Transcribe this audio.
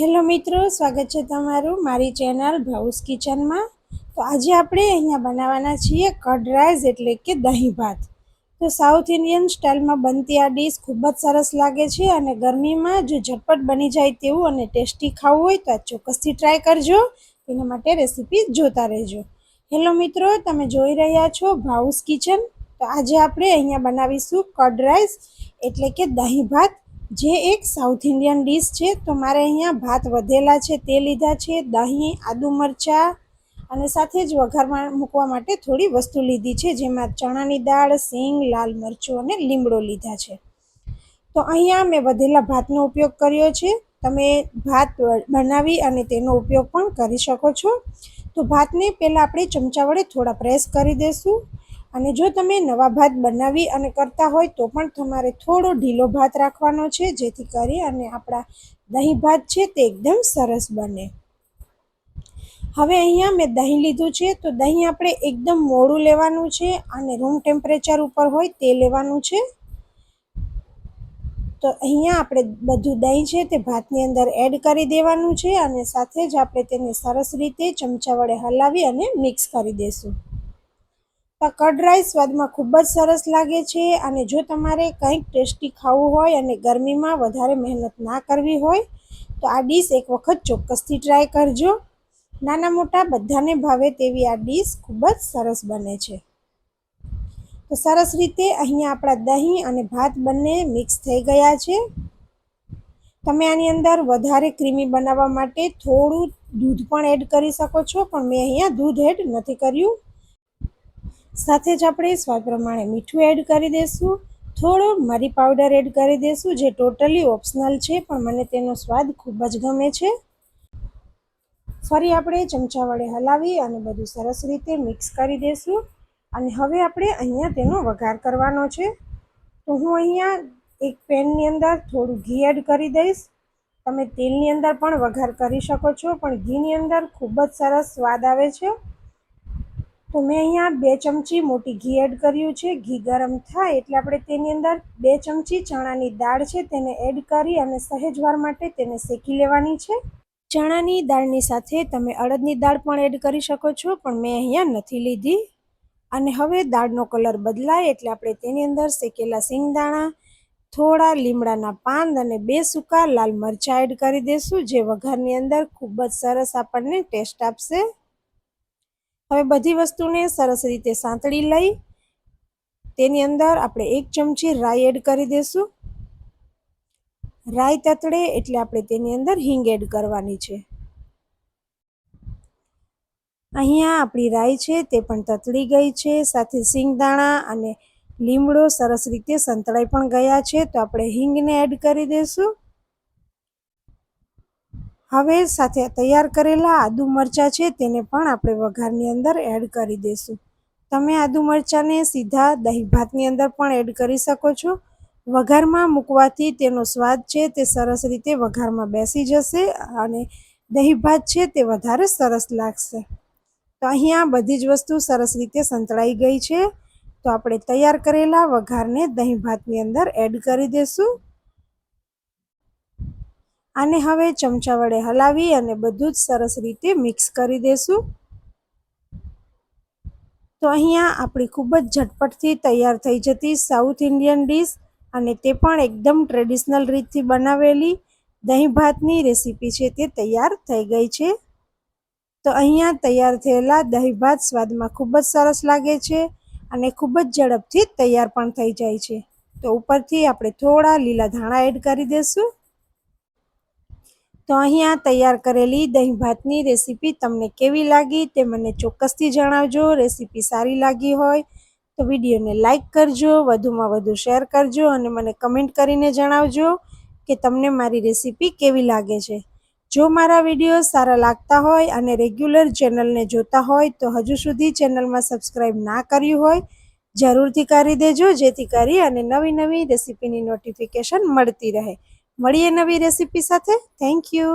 Hello મિત્રો, સ્વાગત છે તમારું મારી ચેનલ ભાઉસ કિચનમાં. તો આજે આપણે અહીંયા બનાવવાના છીએ કડ રાઈસ એટલે કે દહીં ભાત. તો સાઉથ ઇન્ડિયન સ્ટાઇલમાં બનતી આ ડીશ ખૂબ જ સરસ લાગે છે અને ગરમીમાં જો ઝટપટ બની જાય તેવું અને ટેસ્ટી ખાવું હોય તો આ ચોક્કસથી ટ્રાય કરજો. તેના માટે રેસીપી જોતા રહેજો. હેલો મિત્રો, તમે જોઈ રહ્યા છો ભાઉસ કિચન. તો આજે આપણે અહીંયા બનાવીશું કડ રાઈસ એટલે કે દહીં ભાત. જે એક સાઉથ ઇન્ડિયન ડીશ છે, તો મારે અહીંયા ભાત વધેલા છે, તે લીધા છે, દહીં, આદુ મરચાં અને સાથે જ વઘારમાં મૂકવા માટે થોડી વસ્તુ લીધી છે, જેમાં ચણાની દાળ, સિંગ, લાલ મરચું અને લીમડો લીધા છે. તો અહીંયા મેં વધેલા ભાતનો ઉપયોગ કર્યો છે. તમે ભાત બનાવી અને તેનો ઉપયોગ પણ કરી શકો છો. તો ભાતને પહેલાં આપણે ચમચા વડે થોડા પ્રેસ કરી દઈશું અને જો તમે નવા ભાત બનાવી અને કરતા હોય તો પણ તમારે થોડો ઢીલો ભાત રાખવાનો છે, જેથી કરી અને આપણા દહીં ભાત છે તે એકદમ સરસ બને. હવે અહીંયા મેં દહીં લીધું છે, તો દહીં આપણે એકદમ મોડું લેવાનું છે અને રૂમ ટેમ્પરેચર ઉપર હોય તે લેવાનું છે. તો અહીંયા આપણે બધું દહીં છે તે ભાતની અંદર એડ કરી દેવાનું છે અને સાથે જ આપણે તેને સરસ રીતે ચમચા વડે હલાવી અને મિક્સ કરી દઈશું કડ રાઈસ સ્વાદમાં ખૂબ જ સરસ લાગે છે અને જો તમારે કંઈક ટેસ્ટી ખાવું હોય અને ગરમીમાં વધારે મહેનત ના કરવી હોય, તો આ ડીશ એક વખત ચોક્કસથી ટ્રાય કરજો. નાના મોટા બધાને ભાવે તેવી આ ડીશ ખૂબ જ સરસ બને છે. તો સરસ રીતે અહીંયા આપણા દહીં અને ભાત બંને મિક્સ થઈ ગયા છે. તમે આની અંદર વધારે ક્રીમી બનાવવા માટે થોડું દૂધ પણ એડ કરી શકો છો, પણ મેં અહીંયા દૂધ એડ નથી કર્યું. સાથે જ આપણે સ્વાદ પ્રમાણે મીઠું એડ કરી દઈશું થોડો મરી પાવડર એડ કરી દઈશું જે ટોટલી ઓપ્શનલ છે, પણ મને તેનો સ્વાદ ખૂબ જ ગમે છે. ફરી આપણે ચમચા વડે હલાવી અને બધું સરસ રીતે મિક્સ કરી દઈશું અને હવે આપણે અહીંયા તેનો વઘાર કરવાનો છે. તો હું અહીંયા એક પેનની અંદર થોડું ઘી એડ કરી દઈશ. તમે તેલની અંદર પણ વઘાર કરી શકો છો, પણ ઘીની અંદર ખૂબ જ સરસ સ્વાદ આવે છે. તો મેં અહીંયા બે ચમચી મોટી ઘી એડ કર્યું છે. ઘી ગરમ થાય એટલે આપણે તેની અંદર બે ચમચી ચણાની દાળ છે તેને એડ કરી અને સહેજવાર માટે તેને શેકી લેવાની છે. ચણાની દાળની સાથે તમે અડદની દાળ પણ એડ કરી શકો છો, પણ મેં અહીંયા નથી લીધી. અને હવે દાળનો કલર બદલાય એટલે આપણે તેની અંદર શેકેલા સિંગદાણા, થોડા લીમડાના પાન અને બે સૂકા લાલ મરચાં એડ કરી દઈશું જે વઘારની અંદર ખૂબ જ સરસ આપણને ટેસ્ટ આપશે. હવે બધી વસ્તુને સરસ રીતે સાંતળી લઈ, તેની અંદર આપણે એક ચમચી રાઈ એડ કરી દઈશું રાઈ તતડે એટલે આપણે તેની અંદર હિંગ એડ કરવાની છે. અહીંયા આપણી રાઈ છે, તે પણ તતડી ગઈ છે, સાથે સિંગદાણા અને લીમડો સરસ રીતે સંતળાઈ પણ ગયા છે, તો આપણે હિંગને એડ કરી દઈશું હવે સાથે તૈયાર કરેલા આદુ મરચાં છે, તેને પણ આપણે વઘારની અંદર એડ કરી દઈશું. તમે આદુ મરચાંને સીધા દહીં ભાતની અંદર પણ એડ કરી શકો છો. વઘારમાં મૂકવાથી તેનો સ્વાદ છે તે સરસ રીતે વઘારમાં બેસી જશે અને દહીં ભાત છે તે વધારે સરસ લાગશે. તો અહીંયા બધી જ વસ્તુ સરસ રીતે સંતળાઈ ગઈ છે. તો આપણે તૈયાર કરેલા વઘારને દહીં ભાતની અંદર એડ કરી દઈશું. આને હવે ચમચા વડે હલાવી અને બધું જ સરસ રીતે મિક્સ કરી દઈશું તો અહીંયા આપણી ખૂબ જ ઝટપટથી તૈયાર થઈ જતી સાઉથ ઇન્ડિયન ડીશ અને તે પણ એકદમ ટ્રેડિશનલ રીતથી બનાવેલી દહીં ભાતની રેસીપી છે તે તૈયાર થઈ ગઈ છે. તો અહીંયા તૈયાર થયેલા દહીં ભાત સ્વાદમાં ખૂબ જ સરસ લાગે છે અને ખૂબ જ ઝડપથી તૈયાર પણ થઈ જાય છે. તો ઉપરથી આપણે થોડા લીલા ધાણા એડ કરી દઈશું તો અહીંયા તૈયાર કરેલી દહીં ભાતની રેસીપી તમને કેવી લાગી તે મને ચોક્કસથી જણાવજો, રેસીપી સારી લાગી હોય તો વિડીયોને લાઇક કરજો, વધુમાં વધુ શેર કરજો અને મને કમેન્ટ કરીને જણાવજો કે તમને મારી રેસીપી કેવી લાગે છે. જો મારા વીડિયો સારા લાગતા હોય અને રેગ્યુલર ચેનલને જોતા હોય તો હજુ સુધી ચેનલમાં સબસ્ક્રાઈબ ના કર્યું હોય જરૂરથી કરી દેજો, જેથી કરી અને નવી નવી રેસીપીની નોટિફિકેશન મળતી રહે. મળીએ નવી રેસીપી સાથે. Thank you